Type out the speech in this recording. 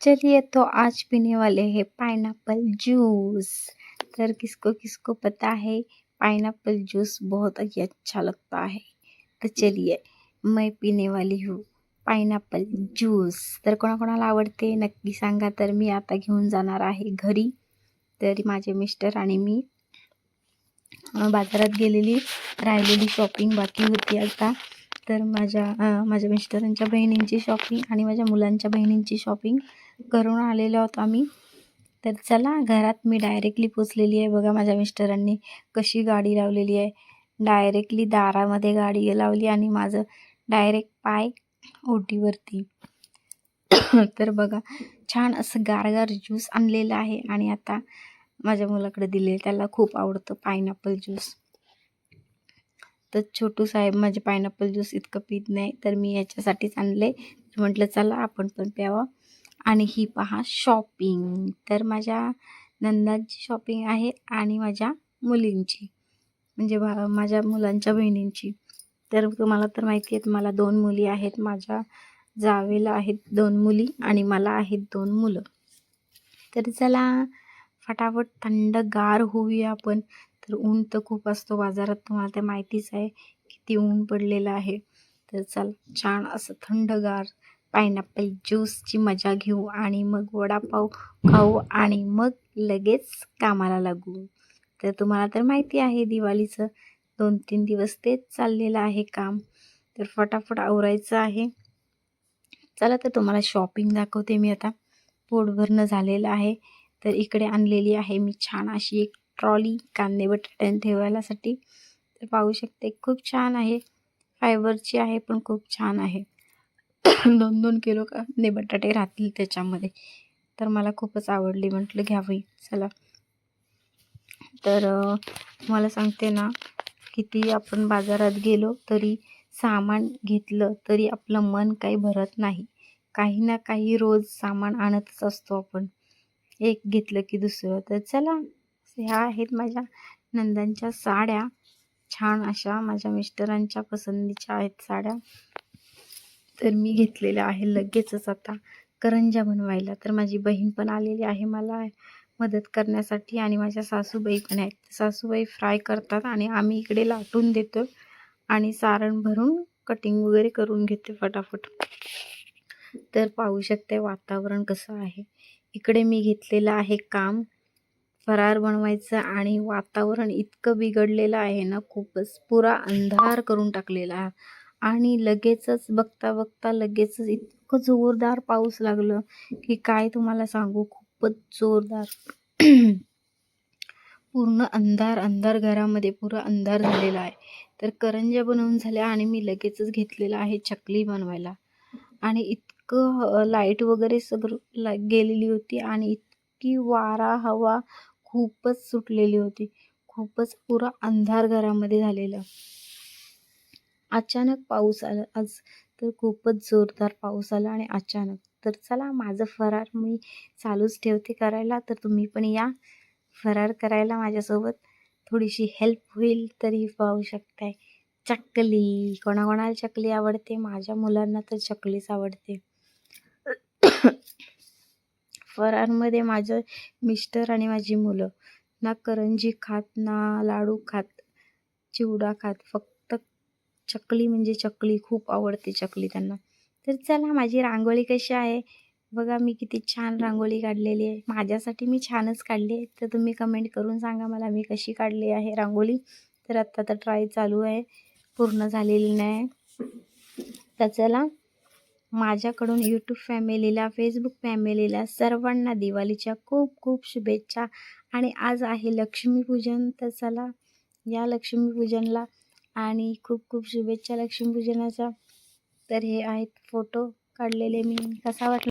चलिए तो आज पीने वाले हैं पाइनएप्पल जूस। तर किसको किसको पता है पाइनएप्पल जूस बहुत ही अच्छा लगता है? तर चलिए मैं पीने वाली हूँ पाइनएप्पल ज्यूस तर कोणाकोणाला आवडते? नक्की सांगा तर मी आता घेऊन जाणार आहे घरी. तर माझे मिस्टर आणि मी बाजारात गेलेली राहिलेली शॉपिंग बाकी होती आता. तर माझ्या माझ्या मिस्टरांच्या बहिणींची शॉपिंग आणि माझ्या मुलांच्या बहिणींची शॉपिंग करून आलेलो आहोत आम्ही. तर चला घरात मी डायरेक्टली पोचलेली आहे. बघा माझ्या मिस्टरांनी कशी गाडी लावलेली आहे. डायरेक्टली दारामध्ये गाडी लावली आणि माझं डायरेक्ट पाय ओटीवरती. तर बघा छान असं गारगार ज्यूस आणलेलं आहे आणि आता माझ्या मुलाकडे दिले त्याला खूप आवडतं पायनॅपल ज्यूस तर छोटू साहेब माझे पायनॅपल ज्यूस इतकं पित नाही तर मी याच्यासाठीच आणले. म्हटलं चला आपण पण प्यावं. आणि ही पहा शॉपिंग तर माझ्या नंदांची शॉपिंग आहे आणि माझ्या मुलींची. म्हणजे भा माझ्या मुलांच्या बहिणींची. तर तुम्हाला तर माहिती आहेत मला दोन मुली आहेत. माझ्या जावेला आहेत दोन मुली आणि मला आहेत दोन मुलं. तर चला फटाफट थंडगार होऊया आपण. तर ऊन तर खूप असतो बाजारात तुम्हाला ते माहितीच आहे किती ऊन पडलेलं आहे. तर चला छान असं थंडगार पायनॅपल ज्यूसची मजा घेऊ आणि मग वडापाव खाऊ आणि मग लगेच कामाला लागू. तर तुम्हाला तर माहिती आहे दिवाळीचं दोन तीन दिवस तेच चाललेलं आहे काम. तर फटाफट आवरायचं आहे. चला तर तुम्हाला शॉपिंग दाखवते मी आता. पोटभरणं झालेलं आहे. तर इकडे आणलेली आहे मी छान अशी एक ट्रॉली कांदे बटाटे ठेवायलासाठी. तर पाहू शकते खूप छान आहे. फायबरची आहे पण खूप छान आहे. दोन दोन किलो कांदे बटाटे राहतील त्याच्यामध्ये. तर मला खूपच आवडली. म्हटलं घ्यावी चला. तर मला सांगते ना किती आपण बाजारात गेलो तरी सामान घेतलं तरी आपलं मन काही भरत नाही. काही ना काही रोज सामान आणतच असतो आपण. एक घेतलं की दुसरं. तर चला ह्या आहेत माझ्या नंदांच्या साड्या. छान अशा माझ्या मिस्टरांच्या पसंतीच्या आहेत साड्या. तर मी घेतलेलं आहे लगेचच आता. करंजा बनवायला. तर माझी बहीण पण आलेली आहे मला मदत करण्यासाठी आणि माझ्या सासूबाई पण आहेत. सासूबाई फ्राय करतात आणि आम्ही इकडे लाटून देतो आणि सारण भरून कटिंग वगैरे करून घेते फटाफट. तर पाहू शकते वातावरण कसं आहे. इकडे मी घेतलेलं आहे काम. फरार बनवायचं आणि वातावरण इतकं बिघडलेलं आहे ना खूपच पुरा अंधार करून टाकलेला. आणि लगेचच बघता बघता लगेचच इतकं जोरदार पाऊस लागलं की काय तुम्हाला सांगू? खूपच जोरदार. पूर्ण अंधार अंधार घरामध्ये पुरा अंधार झालेला आहे. तर करंज्या बनवून झाल्या आणि मी लगेचच घेतलेला आहे चकली बनवायला. आणि इतकं लाइट वगैरे सगळं ला गेलेली होती आणि इतकी वारा हवा खूपच सुटलेली होती. खूपच पुरा अंधार घरामध्ये झालेला. अचानक पाऊस आला. आज तर खूपच जोरदार पाऊस आला आणि अचानक. तर चला माझं फरार मी चालूच ठेवते करायला. तर तुम्ही पण या फरार करायला माझ्यासोबत. थोडीशी हेल्प होईल तरी पाहू शकताय. चकली. कोणाकोणाला चकली आवडते? माझ्या मुलांना तर चकलीच आवडते. फरारमध्ये माझं मिस्टर आणि माझी मुलं. ना करंजी खात ना लाडू खात चिवडा खात. फक्त चकली म्हणजे चकली खूप आवडते चकली त्यांना. तर चला माझी रांगोळी कशी आहे? बघा मी किती छान रांगोळी काढलेली आहे. माझ्यासाठी मी छानच काढली आहे. तर तुम्ही कमेंट करून सांगा मला मी कशी काढली आहे रांगोळी? तर आत्ता तर ट्राय चालू आहे. पूर्ण झालेली नाही. तर चला माझ्याकडून यूट्यूब फॅमिलीला फेसबुक फॅमिलीला सर्वांना दिवाळीच्या खूप खूप शुभेच्छा. आणि आज आहे लक्ष्मीपूजन. तर चला या लक्ष्मीपूजनला आणि खूप खूप शुभेच्छा लक्ष्मीपूजनाच्या तर हे आहेत फोटो काढलेले मी. कसा वाटला?